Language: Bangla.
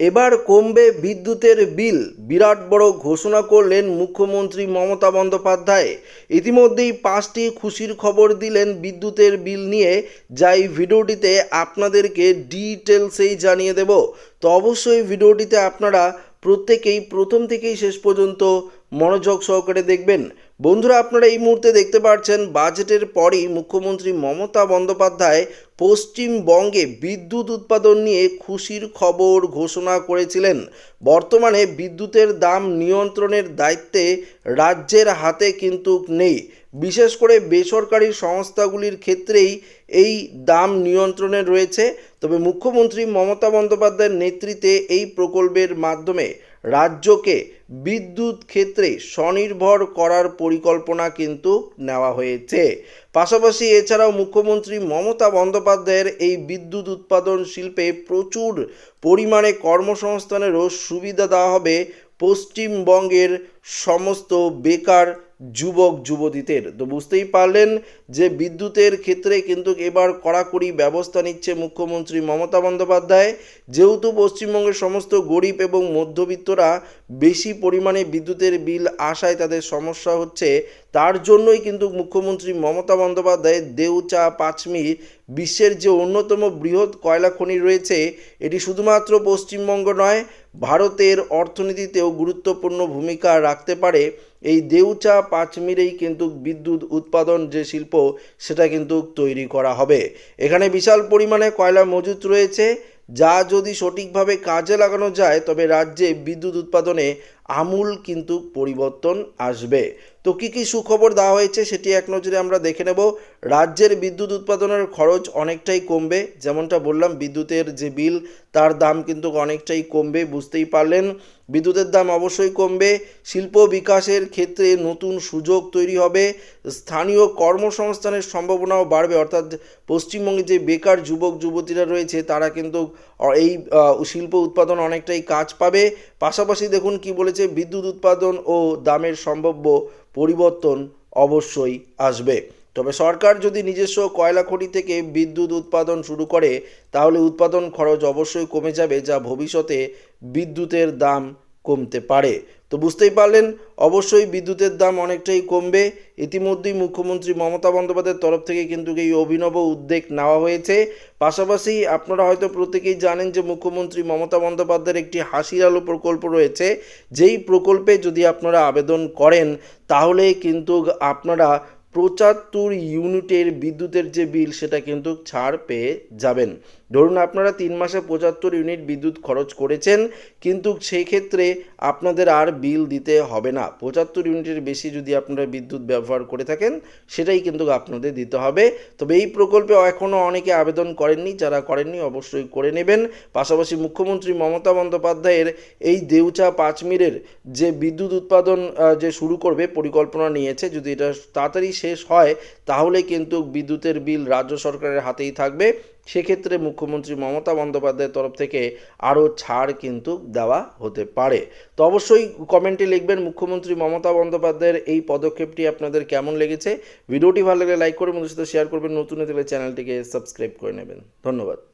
এবার কমবে বিদ্যুতের বিল। বিরাট বড় ঘোষণা করলেন মুখ্যমন্ত্রী মমতা বন্দ্যোপাধ্যায়। ইতিমধ্যেই পাঁচটি খুশির খবর দিলেন বিদ্যুতের বিল নিয়ে। যা এই ভিডিওটিতে আপনাদেরকে ডিটেলসেই জানিয়ে দেব। তো অবশ্যই ভিডিওটিতে আপনারা প্রত্যেকেই, প্রথম থেকেই শেষ পর্যন্ত মনোযোগ সহকারে দেখবেন। বন্ধুরা, আপনারা এই মুহূর্তে দেখতে পাচ্ছেন বাজেটের পরই মুখ্যমন্ত্রী মমতা বন্দ্যোপাধ্যায় পশ্চিমবঙ্গে বিদ্যুৎ উৎপাদন নিয়ে খুশির খবর ঘোষণা করেছিলেন। বর্তমানে বিদ্যুতের দাম নিয়ন্ত্রণের দায়িত্বে রাজ্যের হাতে কিন্তু নেই। বিশেষ করে বেসরকারি সংস্থাগুলির ক্ষেত্রেই এই দাম নিয়ন্ত্রণে রয়েছে। তবে মুখ্যমন্ত্রী মমতা বন্দ্যোপাধ্যায়ের নেতৃত্বে এই প্রকল্পের মাধ্যমে রাজ্যকে বিদ্যুৎ ক্ষেত্রে স্বনির্ভর করার পরিকল্পনা কিন্তু নেওয়া হয়েছে। পাশাপাশি এছাড়াও মুখ্যমন্ত্রী মমতা বন্দ্যোপাধ্যায়ের এই বিদ্যুৎ উৎপাদন শিল্পে প্রচুর পরিমাণে কর্মসংস্থানেরও সুবিধা দেওয়া হবে। পশ্চিমবঙ্গের সমস্ত বেকার যুবক যুবতীদের। তো বুঝতেই পারলেন যে বিদ্যুতের ক্ষেত্রে কিন্তু এবার কড়াকড়ি ব্যবস্থা নিচ্ছে মুখ্যমন্ত্রী মমতা বন্দ্যোপাধ্যায়। যেহেতু পশ্চিমবঙ্গের সমস্ত গরিব এবং মধ্যবিত্তরা বেশি পরিমাণে বিদ্যুতের বিল আসায় তাদের সমস্যা হচ্ছে, তার জন্যই কিন্তু মুখ্যমন্ত্রী মমতা বন্দ্যোপাধ্যায় দেউচা পাঁচমি বিশ্বের যে অন্যতম বৃহৎ কয়লা খনি রয়েছে, এটি শুধুমাত্র পশ্চিমবঙ্গ নয়, ভারতের অর্থনীতিতেও গুরুত্বপূর্ণ ভূমিকা রাখতে পারে। এই দেউচা পাঁচমিরেই কিন্তু বিদ্যুৎ উৎপাদন যে শিল্প, সেটা কিন্তু তৈরি করা হবে। এখানে বিশাল পরিমাণে কয়লা মজুত রয়েছে। যা যদি সঠিকভাবে কাজে লাগানো যায়, তবে রাজ্যে বিদ্যুৎ উৎপাদনে আমূল কিন্তু পরিবর্তন আসবে। তো কী কী সুখবর দেওয়া হয়েছে সেটি এক নজরে আমরা দেখে নেব। রাজ্যের বিদ্যুৎ উৎপাদনের খরচ অনেকটাই কমবে, যেমনটা বললাম, বিদ্যুতের যে বিল, তার দাম কিন্তু অনেকটাই কমবে, বুঝতেই পারলেন। বিদ্যুতের দাম অবশ্যই কমবে, শিল্প বিকাশের ক্ষেত্রে নতুন সুযোগ তৈরি হবে, স্থানীয় কর্মসংস্থানের সম্ভাবনাও বাড়বে, অর্থাৎ পশ্চিমবঙ্গে যে বেকার যুবক যুবতীরা রয়েছে, তারা কিন্তু এই শিল্প উৎপাদন অনেকটাই কাজ পাবে। পাশাপাশি দেখুন কি বলেছে, বিদ্যুৎ উৎপাদন ও দামের সম্ভাব্য পরিবর্তন অবশ্যই আসবে। তবে সরকার যদি নিজস্ব কয়লা খনি থেকে বিদ্যুৎ উৎপাদন শুরু করে, তাহলে উৎপাদন খরচ অবশ্যই কমে যাবে, যা ভবিষ্যতে বিদ্যুতের দাম কমতে পারে। তো বুঝতেই পারলেন, অবশ্যই বিদ্যুতের দাম অনেকটাই কমবে। ইতিমধ্যেই মুখ্যমন্ত্রী মমতা বন্দ্যোপাধ্যায়ের তরফ থেকে কিন্তু এই অভিনব উদ্যোগ নেওয়া হয়েছে। পাশাপাশি আপনারা হয়তো প্রত্যেকেই জানেন যে মুখ্যমন্ত্রী মমতা বন্দ্যোপাধ্যায়ের একটি হাসির আলো প্রকল্প রয়েছে। যেই প্রকল্পে যদি আপনারা আবেদন করেন, তাহলে কিন্তু আপনারা পঁচাত্তর ইউনিটের বিদ্যুতের যে বিল, সেটা কিন্তু ছাড় পেয়ে যাবেন। ধরুন আপনারা তিন মাসে পঁচাত্তর ইউনিট বিদ্যুৎ খরচ করেছেন, কিন্তু সেই ক্ষেত্রে আপনাদের আর বিল দিতে হবে না। পঁচাত্তর ইউনিটের বেশি যদি আপনারা বিদ্যুৎ ব্যবহার করে থাকেন, সেটাই কিন্তু আপনাদের দিতে হবে। তবে এই প্রকল্পে এখনও অনেকে আবেদন করেননি, যারা করেননি অবশ্যই করে নেবেন। পাশাপাশি মুখ্যমন্ত্রী মমতা বন্দ্যোপাধ্যায়ের এই দেউচা পাঁচমিরের যে বিদ্যুৎ উৎপাদন যে শুরু করবে, পরিকল্পনা নিয়েছে, যদি এটা তাড়াতাড়ি শেষ হয়, তাহলে কিন্তু বিদ্যুতের বিল রাজ্য সরকারের হাতেই থাকবে। সেক্ষেত্রে মুখ্যমন্ত্রী মমতা বন্দ্যোপাধ্যায়ের তরফ থেকে আরও ছাড় কিন্তু দেওয়া হতে পারে। তো অবশ্যই কমেন্টে লিখবেন মুখ্যমন্ত্রী মমতা বন্দ্যোপাধ্যায়ের এই পদক্ষেপটি আপনাদের কেমন লেগেছে। ভিডিওটি ভালো লাগলে লাইক করে বন্ধুর সাথে শেয়ার করবেন। নতুন হলে চ্যানেলটিকে সাবস্ক্রাইব করে নেবেন। ধন্যবাদ।